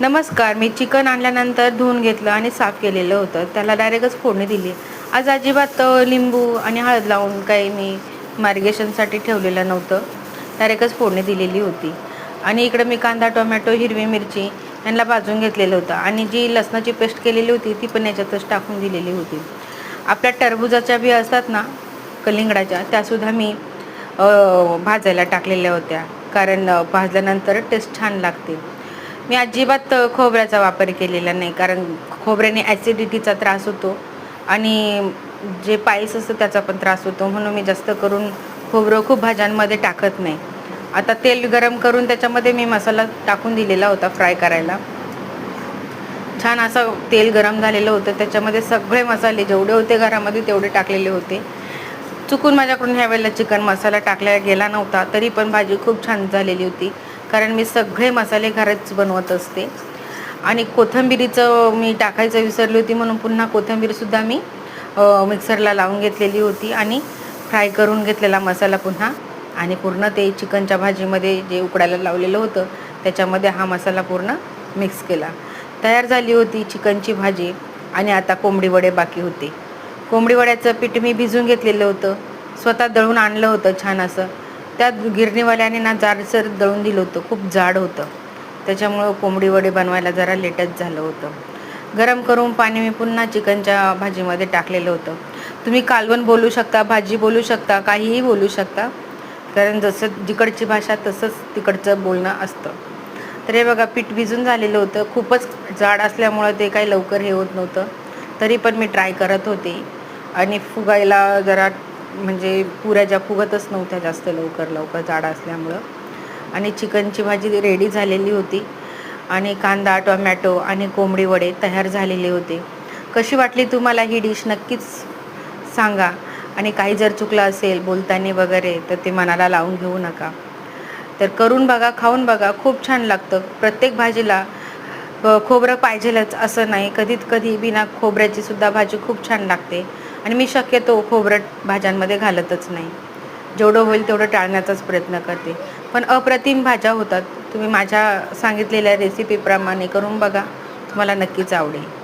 नमस्कार मी चिकन आणल्यानंतर धुवून घेतलं आणि साफ केलेलं होतं. त्याला डायरेक्टच फोडणी दिली. आज अजिबात लिंबू आणि हळद लावून काही मी मार्गेशनसाठी ठेवलेलं नव्हतं. डायरेक्टच फोडणी दिलेली होती. आणि इकडं मी कांदा टोमॅटो हिरवी मिरची यांना भाजून घेतलेलं होतं. आणि जी लसणाची पेस्ट केलेली होती ती पण याच्यातच टाकून दिलेली होती. आपल्या टरबुजाच्या बी असतात ना कलिंगडाच्या त्यासुद्धा मी भाजायला टाकलेल्या होत्या. कारण भाजल्यानंतर टेस्ट छान लागते. मी अजिबात खोबऱ्याचा वापर केलेला नाही. कारण खोबऱ्याने ॲसिडिटीचा त्रास होतो आणि जे पायस असतं त्याचा पण त्रास होतो. म्हणून मी जास्त करून खोबरं खूप भाज्यांमध्ये टाकत नाही. आता तेल गरम करून त्याच्यामध्ये मी मसाला टाकून दिलेला होता फ्राय करायला. छान असं तेल गरम झालेलं होतं. त्याच्यामध्ये सगळे मसाले जेवढे होते घरामध्ये तेवढे टाकलेले होते. चुकून माझ्याकडून ह्या वेळेला चिकन मसाला टाकला गेला नव्हता. तरी पण भाजी खूप छान झालेली होती. कारण मी सगळे मसाले घरच बनवत असते. आणि कोथंबिरीचं मी टाकायचं विसरली होती म्हणून पुन्हा कोथिंबीरसुद्धा मी मिक्सरला लावून घेतलेली होती आणि फ्राय करून घेतलेला मसाला पुन्हा. आणि पूर्ण ते चिकनच्या भाजीमध्ये जे उकडायला लावलेलं होतं त्याच्यामध्ये हा मसाला पूर्ण मिक्स केला. तयार झाली होती चिकनची भाजी आणि आता कोंबडी वडे बाकी होते. कोंबडी वड्याचं पीठ मी भिजून घेतलेलं होतं. स्वतः दळून आणलं होतं छान असं. त्या गिरणीवाल्याने ना जाडसर दळून दिलं होतं. खूप जाड होतं. त्याच्यामुळं कोंबडी वडे बनवायला जरा लेटच झालं होतं. गरम करून पाणी मी पुन्हा चिकनच्या भाजीमध्ये टाकलेलं होतं. तुम्ही कालवण बोलू शकता भाजी बोलू शकता काहीही बोलू शकता. कारण जसं जिकडची भाषा तसंच तिकडचं बोलणं असतं. तर हे बघा पीठ भिजून झालेलं होतं. खूपच जाड असल्यामुळं ते काही लवकर हे होत नव्हतं. तरी पण मी ट्राय करत होते. आणि फुगायला जरा म्हणजे पुऱ्या ज्या फुगतच नव्हत्या जास्त लवकर लवकर जाड असल्यामुळं. आणि चिकनची भाजी रेडी झालेली होती. आणि कांदा टोमॅटो आणि कोंबडी वडे तयार झालेले होते. कशी वाटली तुम्हाला ही डिश? नक्कीच सांगा. आणि काही जर चुकलं असेल बोलताना वगैरे तर ते मनाला लावून घेऊ नका. तर करून बघा खाऊन बघा. खूप छान लागतं. प्रत्येक भाजीला खोबरं पाहिजेलच असं नाही. कधीत कधी बिना खोबऱ्याची सुद्धा भाजी खूप छान लागते. आणि मी शक्यतो खोबरं भाज्यांमध्ये घालतच नाही. जेवढं होईल तेवढं टाळण्याचाच प्रयत्न करते. पण अप्रतिम भाज्या होतात. तुम्ही माझ्या सांगितलेल्या रेसिपीप्रमाणे करून बघा. तुम्हाला नक्कीच आवडेल.